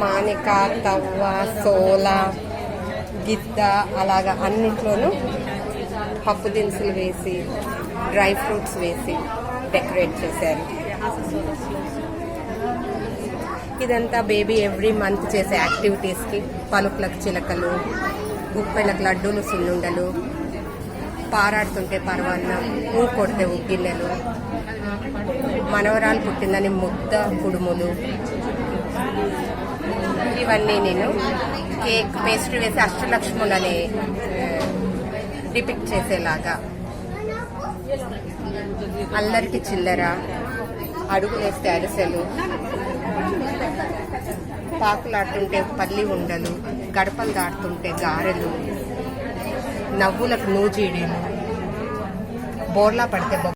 మానిక తవ్వ సోల గిద్ద అలాగా అన్నిట్లోనూ పప్పు దినుసులు వేసి డ్రై ఫ్రూట్స్ వేసి డెకరేట్ చేశారు. ఇదంతా బేబీ ఎవ్రీ మంత్ చేసే యాక్టివిటీస్కి పలుకులకు చిలకలు గుప్పెలకు లడ్డూలు సున్నుండలు పారాడుతుంటే పర్వాన్నం ఊ కొడితే ఉగ్గిన్నెలు మనవరాలు పుట్టిందని ముద్ద కుడుములు ఇవన్నీ నేను కేక్ పేస్ట్రీ వేసి అష్టలక్ష్ములని డిపిక్ట్ చేసేలాగా. అల్లరికి చిల్లర అడుగు వేస్తే అరిసెలు. పాకులాడుతుంటే పల్లి ఉండలు గడపలు దాటుతుంటే గారెలు. నవ్వులకు నూజీడీలు బోర్లా పడితే